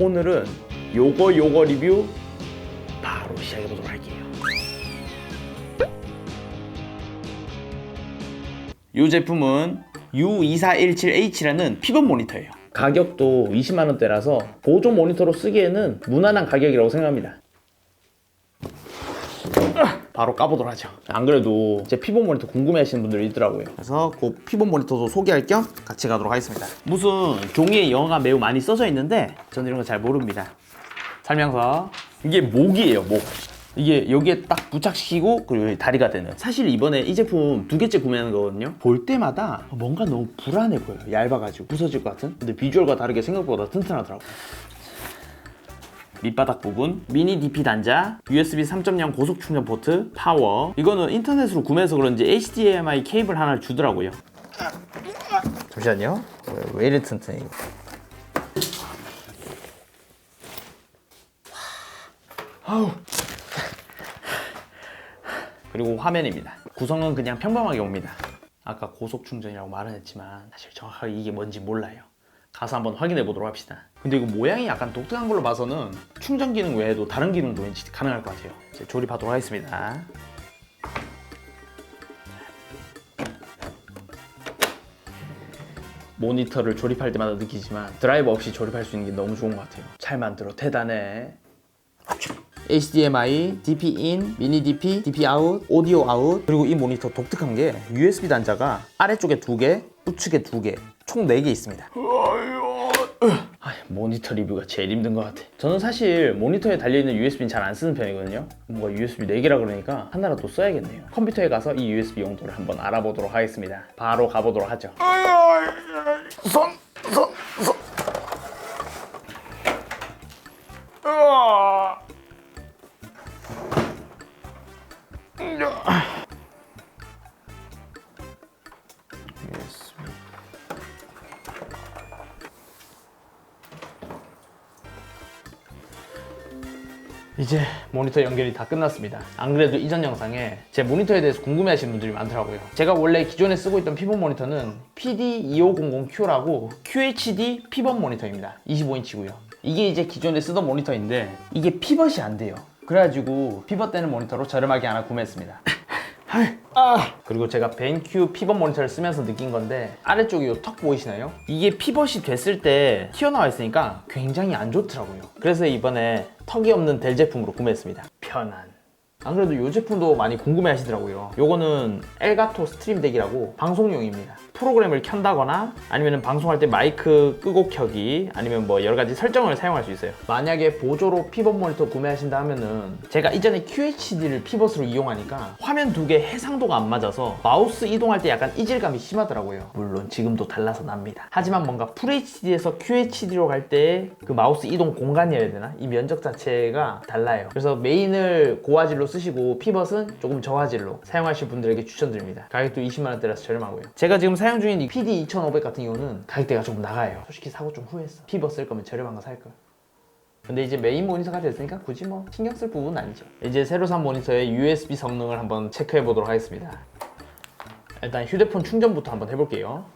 오늘은 요거 요거 리뷰 바로 시작해 보도록 할게요. 이 제품은 U2417H라는 피벗 모니터예요. 가격도 20만 원대라서 보조 모니터로 쓰기에는 무난한 가격이라고 생각합니다. 바로 까보도록 하죠. 안 그래도 제 피벗 모니터 궁금해 하시는 분들이 있더라고요. 그래서 그 피벗 모니터도 소개할 겸 같이 가도록 하겠습니다. 무슨 종이에 영어가 매우 많이 써져 있는데 저는 이런 거 잘 모릅니다. 설명서 이게 목이에요, 목. 이게 여기에 딱 부착시키고 그리고 여기 다리가 되는 사실 이번에 이 제품 두 개째 구매하는 거거든요 볼 때마다 뭔가 너무 불안해 보여요 얇아가지고 부서질 것 같은 근데 비주얼과 다르게 생각보다 튼튼하더라고요 밑바닥 부분, 미니 DP 단자, USB 3.0 고속 충전 포트, 파워. 이거는 인터넷으로 구매해서 그런지 HDMI 케이블 하나를 주더라고요. 잠시만요. 왜, 왜 이리 튼튼해? 아우. 그리고 화면입니다. 구성은 그냥 평범하게 옵니다. 아까 고속 충전이라고 말은 했지만 사실 정확하게 이게 뭔지 몰라요. 가서 한번 확인해 보도록 합시다. 근데 이거 모양이 약간 독특한 걸로 봐서는 충전 기능 외에도 다른 기능도 왠지 가능할 것 같아요. 이제 조립하도록 하겠습니다. 모니터를 조립할 때마다 느끼지만 드라이버 없이 조립할 수 있는 게 너무 좋은 것 같아요. 잘 만들어 대단해. HDMI, DP-in, 미니 DP, DP-out, 오디오 아웃 그리고 이 모니터 독특한 게 USB 단자가 아래쪽에 두 개, 우측에 두 개, 총 네 개 있습니다. 아, 모니터 리뷰가 제일 힘든 것 같아. 저는 사실 모니터에 달려있는 USB는 잘 안 쓰는 편이거든요. 뭔가 USB 4개라 그러니까 하나라도 써야겠네요. 컴퓨터에 가서 이 USB 용도를 한번 알아보도록 하겠습니다. 바로 가보도록 하죠. 손, 손, 손. 으아. USB. 이제 모니터 연결이 다 끝났습니다. 안 그래도 이전 영상에 제 모니터에 대해서 궁금해 하시는 분들이 많더라고요. 제가 원래 기존에 쓰고 있던 피벗 모니터는 PD2500Q라고 QHD 피벗 모니터입니다. 25인치고요. 이게 이제 기존에 쓰던 모니터인데 이게 피벗이 안 돼요. 그래가지고 피벗 되는 모니터로 저렴하게 하나 구매했습니다. 아. 그리고 제가 벤큐 피벗 모니터를 쓰면서 느낀 건데 아래쪽에 이턱 보이시나요? 이게 피벗이 됐을 때 튀어나와 있으니까 굉장히 안 좋더라고요. 그래서 이번에 턱이 없는 델 제품으로 구매했습니다. 편한. 안 그래도 이 제품도 많이 궁금해 하시더라고요. 요거는 엘가토 스트림 덱이라고 방송용입니다. 프로그램을 켠다거나 아니면 방송할 때 마이크 끄고 켜기 아니면 뭐 여러 가지 설정을 사용할 수 있어요. 만약에 보조로 피벗 모니터 구매하신다 하면은 제가 이전에 QHD를 피벗으로 이용하니까 화면 두 개 해상도가 안 맞아서 마우스 이동할 때 약간 이질감이 심하더라고요. 물론 지금도 달라서 납니다. 하지만 뭔가 FHD에서 QHD로 갈 때 그 마우스 이동 공간이어야 되나? 이 면적 자체가 달라요. 그래서 메인을 고화질로 쓰시고 피벗은 조금 저화질로 사용하실 분들에게 추천드립니다. 가격도 20만원대라서 저렴하고요. 제가 지금 사용 중인 이 PD2500 같은 경우는 가격대가 조금 나가요. 솔직히 사고 좀 후회했어. 피벗 쓸 거면 저렴한 거 살 걸. 근데 이제 메인 모니터가 됐으니까 굳이 뭐 신경 쓸 부분은 아니죠. 이제 새로 산 모니터의 USB 성능을 한번 체크해 보도록 하겠습니다. 일단 휴대폰 충전부터 한번 해볼게요.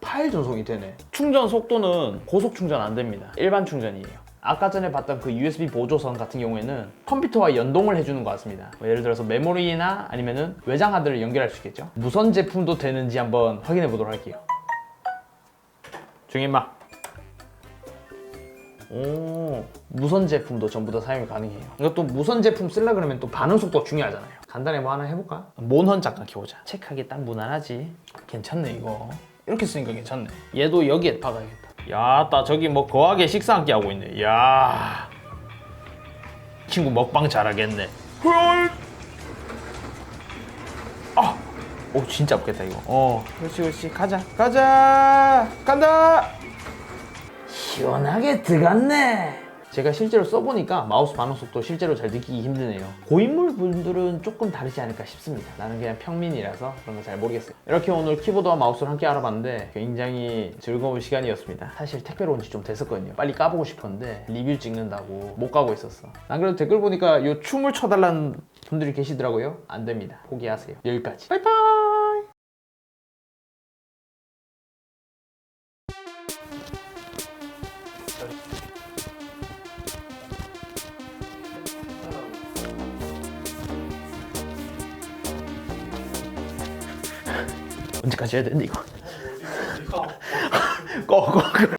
파일 전송이 되네. 충전 속도는 고속 충전 안 됩니다. 일반 충전이에요. 아까 전에 봤던 그 USB 보조선 같은 경우에는 컴퓨터와 연동을 해주는 것 같습니다. 뭐 예를 들어서 메모리나 아니면은 외장 하드를 연결할 수 있겠죠. 무선 제품도 되는지 한번 확인해 보도록 할게요. 중임마. 오, 무선 제품도 전부 다 사용이 가능해요. 이것도 무선 제품 쓰려 그러면 또 반응 속도 중요하잖아요. 간단히 뭐 하나 해볼까? 몬헌 잠깐 켜보자. 체크하기 딱 무난하지. 괜찮네 이거. 이렇게 쓰니까 괜찮네. 얘도 여기에 박아야겠다. 야따 저기 뭐 거하게 식사 함께 하고 있네. 야 친구 먹방 잘하겠네. 아, 오 진짜 없겠다 이거. 어, 그렇지 그렇지 가자 가자 간다. 시원하게 들어갔네. 제가 실제로 써보니까 마우스 반응 속도 실제로 잘 느끼기 힘드네요. 고인물 분들은 조금 다르지 않을까 싶습니다. 나는 그냥 평민이라서 그런 거 잘 모르겠어요. 이렇게 오늘 키보드와 마우스를 함께 알아봤는데 굉장히 즐거운 시간이었습니다. 사실 택배로 온 지 좀 됐었거든요. 빨리 까보고 싶었는데 리뷰 찍는다고 못 가고 있었어. 안 그래도 댓글 보니까 요 춤을 춰달라는 분들이 계시더라고요. 안 됩니다. 포기하세요. 여기까지. 바이바이! 언제까지 해야 되는데 이거 꺼 꺼 꺼.